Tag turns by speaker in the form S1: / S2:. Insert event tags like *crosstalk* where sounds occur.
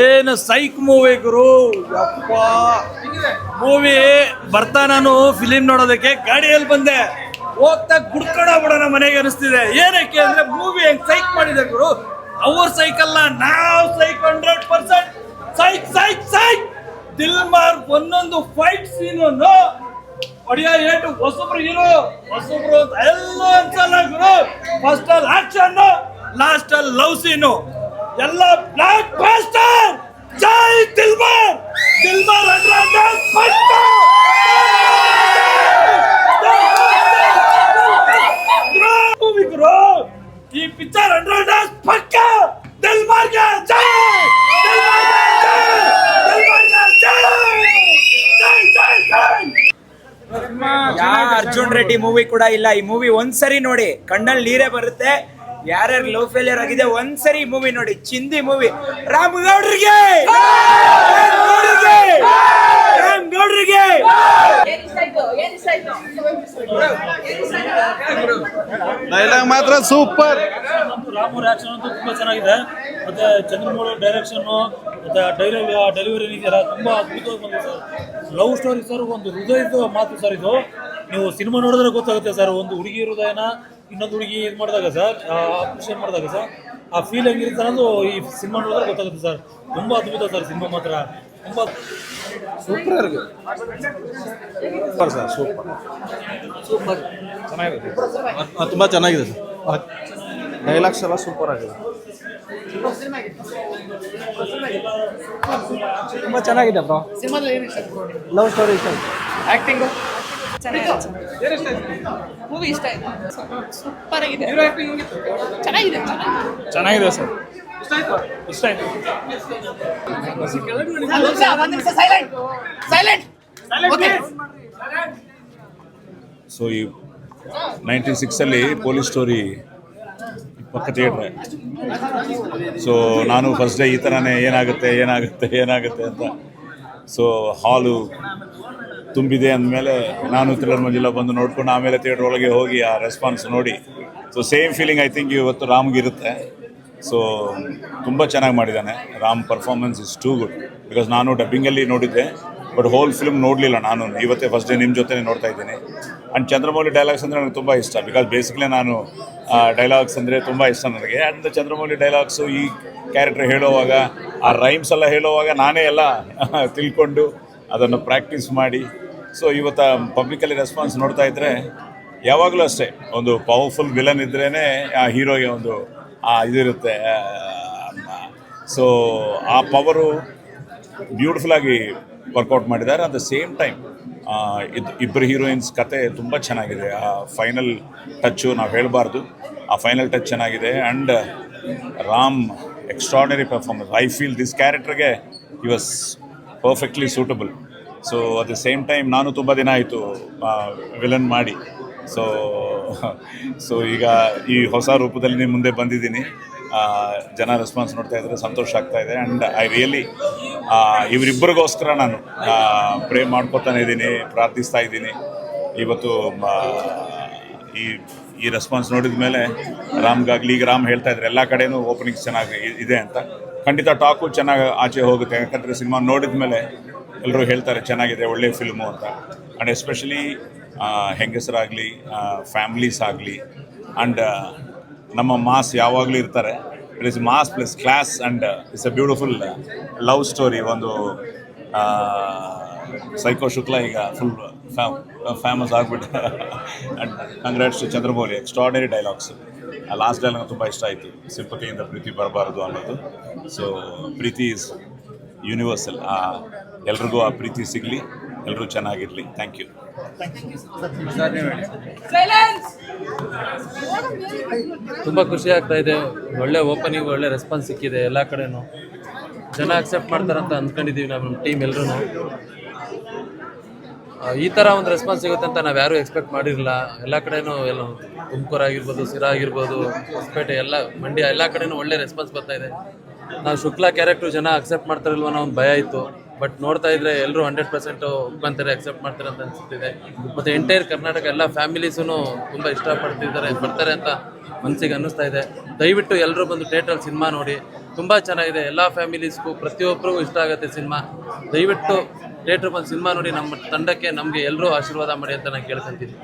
S1: ಏನು ಸೈಕ್ ಮೂವಿ ಗುರು? ಅಪ್ಪ ಮೂವಿ ಬರ್ತಾ ನಾನು ಫಿಲಿಮ್ ನೋಡೋದಕ್ಕೆ ಗಾಡಿಯಲ್ಲಿ ಬಂದೆ. ಹೋಗ್ತಾ ಕುಡ್ಕೊಂಡ ಬಿಡೋಣ ಮನೆಗೆ ಅನಿಸ್ತಿದೆ. ಏನಕ್ಕೆ ಅಂದ್ರೆ ಮೂವಿ ಹೆಂಗ್ ಸೈಕ್ ಮಾಡಿದೆ ಗುರು? ಅವ್ರ ಸೈಕ್ ಅಲ್ಲ ನಾವ್ ಸೈಕ್ ಹಂಡ್ರೆಡ್ ಪರ್ಸೆಂಟ್ ಸೈಕ್ ಸೈಕ್ ಸೈಕ್. ದಿಲ್ ಮಾರ್ ಒಂದೊಂದು ಫೈಟ್ ಸೀನ್ ಒಂದು ಒಡಿಯ ಏಟು ಹೊಸಬ್ರು ಹೀರೋ, ಹೊಸಬ್ರು ಎಲ್ಲ ಅನ್ಸಲ್ಲ ಗುರು. ಫಸ್ಟ್ ಅಲ್ಲಿ ಆಕ್ಷನ್ ಲಾಸ್ಟ್ ಅಲ್ಲಿ ಲವ್ ಸೀನು ಎಲ್ಲ ಬ್ಲಾಕ್ ಬಾಸ್ಟರ್! ಜೈ ದಿಲ್ಬರ್ ದಿಲ್ಬರ್ ಅಂದ್ರೆ ಗುರು ಈ ಪಿಕ್ಚರ್ ಹಂಡ್ರೆಡ್ ಪಕ್ಕ ದಿಲ್ಬಾರ್ಗೆ ಜೈ!
S2: ಯಾ ಅರ್ಜುನ್ ರೆಡ್ಡಿ ಮೂವಿ ಕೂಡ ಇಲ್ಲ. ಈ ಮೂವಿ ಒಂದ್ಸರಿ ನೋಡಿ. ಕಣ್ಣಲ್ಲಿ ನೀರೇ ಬರುತ್ತೆ. ಯಾರ್ಯಾರು ಲವ್ ಫೇಲಿಯರ್ ಆಗಿದೆ ಒಂದ್ಸರಿ ಮೂವಿ ನೋಡಿ. ಚಿಂದಿ ಮೂವಿ ರಾಮ್ ಗೌಡ್ರಿಗೆ! ರಾಮ್ ಗೌಡ್ರಿಗೆ!
S3: ಡೈಲಾಗ್ ಮಾತ್ರ ಸೂಪರ್.
S4: ರಾಮು ರಿಯಾಕ್ಷನ್ ಅಂತೂ ತುಂಬಾ ಚೆನ್ನಾಗಿದೆ. ಮತ್ತೆ ಚಂದ್ರಮೌಳಿ ಡೈರೆಕ್ಷನ್ ಮತ್ತೆ ಡೈಲಾಗ್ ಡೆಲಿವರಿ ಇದೆಯಲ್ಲ ತುಂಬಾ ಅದ್ಭುತವಾಗಿ ಬಂದಿದೆ ಸರ್. ಲವ್ ಸ್ಟೋರಿ ಸರ್ ಒಂದು ಹೃದಯದ ಮಾತು ಸರ್ ಇದು. ನೀವು ಸಿನಿಮಾ ನೋಡಿದ್ರೆ ಗೊತ್ತಾಗುತ್ತೆ ಸರ್ ಒಂದು ಹುಡುಗಿ ಹೃದಯನ ಇನ್ನೊಂದು ಹುಡುಗಿ ಇದು ಮಾಡಿದಾಗ ಸರ್ ಅಪ್ರಿಷಿಯೇಟ್ ಮಾಡಿದಾಗ ಸರ್ ಆ ಫೀಲ್ ಹೆಂಗಿರುತ್ತೆ ಅನ್ನೋದು ಈ ಸಿನಿಮಾ ನೋಡಿದ್ರೆ ಗೊತ್ತಾಗುತ್ತೆ ಸರ್ ತುಂಬ ಅದ್ಭುತ ಸರ್ ಸಿನಿಮಾ ಮಾತ್ರ. ತುಂಬ
S3: super super sir super. Super. ಚೆನ್ನಾಗಿದೆ. ತುಂಬ ಚೆನ್ನಾಗಿದೆ ಸರ್ ಡೈಲಾಗ್ಸ್ ಎಲ್ಲ ಸೂಪರ್ ಆಗಿದೆ.
S2: ತುಂಬ ಚೆನ್ನಾಗಿದೆ bro. Love story
S5: sir acting movie ಇಷ್ಟ ಆಯ್ತು? ಸೂಪರ್ ಆಗಿದೆ ಚೆನ್ನಾಗಿದೆ
S4: ಚೆನ್ನಾಗಿದೆ. ಸರ್. ಇಷ್ಟ ಆಯ್ತು?
S5: ಇಷ್ಟ ಆಯ್ತು.
S6: ಸೊ ಈ ನೈಂಟಿ ಸಿಕ್ಸಲ್ಲಿ ಪೊಲೀಸ್ ಸ್ಟೋರಿ ಪಕ್ಕ ಥಿಯೇಟ್ರೆ ಸೊ ನಾನು ಫಸ್ಟ್ ಡೇ ಈ ಥರನೇ ಏನಾಗುತ್ತೆ ಏನಾಗುತ್ತೆ ಏನಾಗುತ್ತೆ ಅಂತ. ಸೊ ಹಾಲು ತುಂಬಿದೆ ಅಂದಮೇಲೆ ನಾನು ಥ್ರಿಲ್ಲರ್ ಬಂದು ನೋಡ್ಕೊಂಡು ಆಮೇಲೆ ಥಿಯೇಟರ್ ಒಳಗೆ ಹೋಗಿ ಆ ರೆಸ್ಪಾನ್ಸ್ ನೋಡಿ. So same feeling I think ಇವತ್ತು ರಾಮ್ಗಿರುತ್ತೆ ಸೊ ತುಂಬ ಚೆನ್ನಾಗಿ ಮಾಡಿದ್ದಾನೆ. Ram performance is too good because ನಾನು ಡಬ್ಬಿಂಗಲ್ಲಿ ನೋಡಿದ್ದೆ ಬಟ್ ಹೋಲ್ ಫಿಲ್ಮ್ ನೋಡಲಿಲ್ಲ ನಾನು. ಇವತ್ತೇ ಫಸ್ಟ್ ಡೇ ನಿಮ್ಮ ಜೊತೆ ನೋಡ್ತಾ ಇದ್ದೀನಿ. ಆ್ಯಂಡ್ ಚಂದ್ರಮೌಳಿ ಡೈಲಾಗ್ಸ್ ಅಂದರೆ ನನಗೆ ತುಂಬ ಇಷ್ಟ. ಬಿಕಾಸ್ ಬೇಸಿಕಲಿ ನಾನು ಡೈಲಾಗ್ಸ್ ಅಂದರೆ ತುಂಬ ಇಷ್ಟ ನನಗೆ. ಆ್ಯಂಡ್ ಚಂದ್ರಮೌಳಿ ಡೈಲಾಗ್ಸು ಈ ಕ್ಯಾರೆಕ್ಟರ್ ಹೇಳುವಾಗ, ಆ ರೈಮ್ಸ್ ಎಲ್ಲ ಹೇಳುವಾಗ ನಾನೇ ಎಲ್ಲ *laughs* ತಿಳ್ಕೊಂಡು ಅದನ್ನು ಪ್ರಾಕ್ಟೀಸ್ ಮಾಡಿ. ಸೊ ಇವತ್ತು ಪಬ್ಲಿಕಲ್ಲಿ ರೆಸ್ಪಾನ್ಸ್ ನೋಡ್ತಾ ಇದ್ದರೆ ಯಾವಾಗಲೂ ಅಷ್ಟೇ, ಒಂದು ಪವರ್ಫುಲ್ ವಿಲನ್ ಇದ್ರೇ ಆ ಹೀರೋಗೆ ಒಂದು, ಆ ಇದಿರುತ್ತೆ ಸೊ ಆ ಪವರು ಬ್ಯೂಟಿಫುಲ್ಲಾಗಿ ವರ್ಕೌಟ್ ಮಾಡಿದ್ದಾರೆ. ಅಟ್ ದ ಸೇಮ್ ಟೈಮ್ ಇದು ಇಬ್ಬರು ಹೀರೋಯಿನ್ಸ್ ಕತೆ ತುಂಬ ಚೆನ್ನಾಗಿದೆ. ಆ ಫೈನಲ್ ಟಚ್ಚು ನಾವು ಹೇಳಬಾರ್ದು. ಆ ಫೈನಲ್ ಟಚ್ ಚೆನ್ನಾಗಿದೆ. And Ram extraordinary performance I feel this ಕ್ಯಾರೆಕ್ಟರ್ಗೆ was perfectly suitable so at the same time ನಾನು ತುಂಬ ದಿನ ಆಯಿತು ವಿಲನ್ ಮಾಡಿ. ಸೊ ಸೊ *laughs* ಈಗ ಈ ಹೊಸ ರೂಪದಲ್ಲಿ ಮುಂದೆ ಬಂದಿದ್ದೀನಿ. ಜನ ರೆಸ್ಪಾನ್ಸ್ ನೋಡ್ತಾ ಇದ್ದಾರೆ, ಸಂತೋಷ ಆಗ್ತಾ ಇದೆ. ಆ್ಯಂಡ್ ಐ ರಿಯಲಿ ಇವರಿಬ್ಬರಿಗೋಸ್ಕರ ನಾನು ಪ್ರೇ ಮಾಡ್ಕೊತಾನೆ ಇದ್ದೀನಿ, ಪ್ರಾರ್ಥಿಸ್ತಾ ಇದ್ದೀನಿ. ಇವತ್ತು ಈ ಈ ರೆಸ್ಪಾನ್ಸ್ ನೋಡಿದ ಮೇಲೆ ರಾಮ್ಗಾಗ್ಲಿ ಈಗ ರಾಮ್ ಹೇಳ್ತಾ ಇದ್ದಾರೆ, ಎಲ್ಲ ಕಡೆನೂ ಓಪನಿಂಗ್ಸ್ ಚೆನ್ನಾಗಿ ಇದೆ ಅಂತ. ಖಂಡಿತ ಟಾಕು ಚೆನ್ನಾಗಿ ಆಚೆ ಹೋಗುತ್ತೆ, ಯಾಕಂದರೆ ಸಿನಿಮಾ ನೋಡಿದ ಮೇಲೆ ಎಲ್ಲರೂ ಹೇಳ್ತಾರೆ ಚೆನ್ನಾಗಿದೆ ಒಳ್ಳೆಯ ಫಿಲ್ಮು ಅಂತ. ಆ್ಯಂಡ್ ಎಸ್ಪೆಷಲಿ ಹೆಂಗಸರಾಗಲಿ ಫ್ಯಾಮ್ಲೀಸ್ ಆಗಲಿ ಆ್ಯಂಡ್ ನಮ್ಮ ಮಾಸ್ ಯಾವಾಗಲೂ ಇರ್ತಾರೆ. It is mass plus class and it's a beautiful love story ಒಂದು ಸೈಕೋ ಶುಕ್ಲ ಈಗ ಫುಲ್ ಫ್ಯಾಮ್ ಫೇಮಸ್ ಆಗಿಬಿಟ್ಟು and congrats to Chandramouli. Extraordinary dialogues ಆ ಲಾಸ್ಟ್ ಡೈಲಾಗ್ ತುಂಬ ಇಷ್ಟ ಆಯಿತು. ಸಿಂಪತಿಯಿಂದ ಪ್ರೀತಿ ಬರಬಾರ್ದು ಅನ್ನೋದು. ಸೊ ಪ್ರೀತಿ ಇಸ್ ಯೂನಿವರ್ಸಲ್ ಎಲ್ರಿಗೂ ಆ ಪ್ರೀತಿ ಸಿಗಲಿ ಎಲ್ಲರೂ ಚೆನ್ನಾಗಿರಲಿ. ಥ್ಯಾಂಕ್ ಯು
S7: ತುಂಬ ಖುಷಿ ಆಗ್ತಾ ಇದೆ. ಒಳ್ಳೆ ಓಪನಿಂಗ್ ಒಳ್ಳೆ ರೆಸ್ಪಾನ್ಸ್ ಸಿಕ್ಕಿದೆ ಎಲ್ಲ ಕಡೆನೂ. ಜನ ಅಕ್ಸೆಪ್ಟ್ ಮಾಡ್ತಾರಂತ ಅಂದ್ಕೊಂಡಿದ್ದೀವಿ ನಾವು, ನಮ್ಮ ಟೀಮ್ ಎಲ್ಲರೂ ಈ ಥರ ಒಂದು ರೆಸ್ಪಾನ್ಸ್ ಸಿಗುತ್ತೆ ಅಂತ ನಾವು ಯಾರೂ ಎಕ್ಸ್ಪೆಕ್ಟ್ ಮಾಡಿರಲಿಲ್ಲ. ಎಲ್ಲ ಕಡೆನೂ ಎಲ್ಲ ತುಮಕೂರು ಆಗಿರ್ಬೋದು ಸಿರಾ ಆಗಿರ್ಬೋದು, ಹೊಸಪೇಟೆ, ಎಲ್ಲ ಮಂಡ್ಯ, ಎಲ್ಲ ಕಡೆನೂ ಒಳ್ಳೆ ರೆಸ್ಪಾನ್ಸ್ ಬರ್ತಾ ಇದೆ. ನಾವು ಶುಕ್ಲಾ ಕ್ಯಾರೆಕ್ಟ್ರು ಜನ ಅಕ್ಸೆಪ್ಟ್ ಮಾಡ್ತಾರಿಲ್ವ ಅನ್ನೋ ಒಂದು ಭಯ ಇತ್ತು. ಬಟ್ ನೋಡ್ತಾ ಇದ್ರೆ ಎಲ್ಲರೂ ಹಂಡ್ರೆಡ್ ಪರ್ಸೆಂಟ್ ಒಪ್ಕೊಂತಾರೆ ಅಕ್ಸೆಪ್ಟ್ ಮಾಡ್ತಾರೆ ಅಂತ ಅನಿಸುತ್ತಿದೆ. ಮತ್ತು ಎಂಟೈರ್ ಕರ್ನಾಟಕ ಎಲ್ಲ ಫ್ಯಾಮಿಲೀಸೂ ತುಂಬ ಇಷ್ಟಪಡ್ತಿದ್ದಾರೆ, ಬರ್ತಾರೆ ಅಂತ ಮನಸ್ಸಿಗೆ ಅನ್ನಿಸ್ತಾ ಇದೆ. ದಯವಿಟ್ಟು ಎಲ್ಲರೂ ಬಂದು ಥಿಯೇಟ್ರಲ್ಲಿ ಸಿನಿಮಾ ನೋಡಿ. ತುಂಬ ಚೆನ್ನಾಗಿದೆ. ಎಲ್ಲ ಫ್ಯಾಮಿಲೀಸ್ಗೂ ಪ್ರತಿಯೊಬ್ಬರಿಗೂ ಇಷ್ಟ ಆಗುತ್ತೆ ಸಿನಿಮಾ. ದಯವಿಟ್ಟು ಥಿಯೇಟ್ರ್ ಬಂದು ಸಿನಿಮಾ ನೋಡಿ ನಮ್ಮ ತಂಡಕ್ಕೆ ನಮಗೆ ಎಲ್ಲರೂ ಆಶೀರ್ವಾದ ಮಾಡಿ ಅಂತ ನಾನು ಕೇಳ್ಕೊಂತೀನಿ